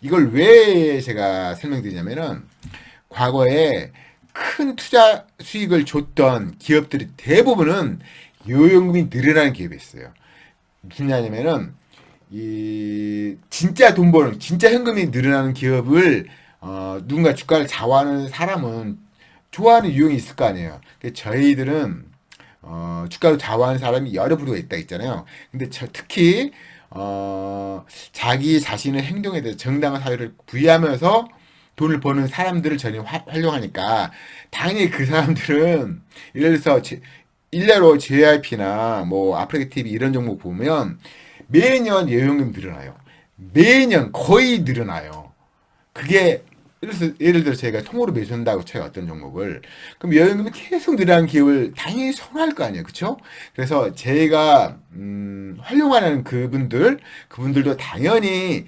이걸 왜 제가 설명드리냐면은 과거에 큰 투자 수익을 줬던 기업들이 대부분은 요연금이 늘어나는 기업이었어요. 무슨 말이냐면은 이 진짜 돈 버는 진짜 현금이 늘어나는 기업을 어 누군가 주가를 좌우하는 사람은 좋아하는 유형이 있을 거 아니에요. 저희들은 어 주가를 좌우하는 사람이 여러 부류가 있다 있잖아요. 근데 저 특히 어 자기 자신의 행동에 대해서 정당한 사유를 부여하면서 돈을 버는 사람들을 전혀 화- 활용하니까 당연히 그 사람들은 예를 들어서 제- 일례로 JYP나 뭐 아프리카 TV 이런 종목 보면 매년 예용금 늘어나요. 매년 거의 늘어나요. 그게 예를 예를 들어 제가 통으로 매수한다고 쳐요 어떤 종목을 그럼 여행금이 계속 늘어나는 기업을 당연히 선호할 거 아니에요. 그쵸? 그래서 제가 음, 활용하는 그분들 그분들도 당연히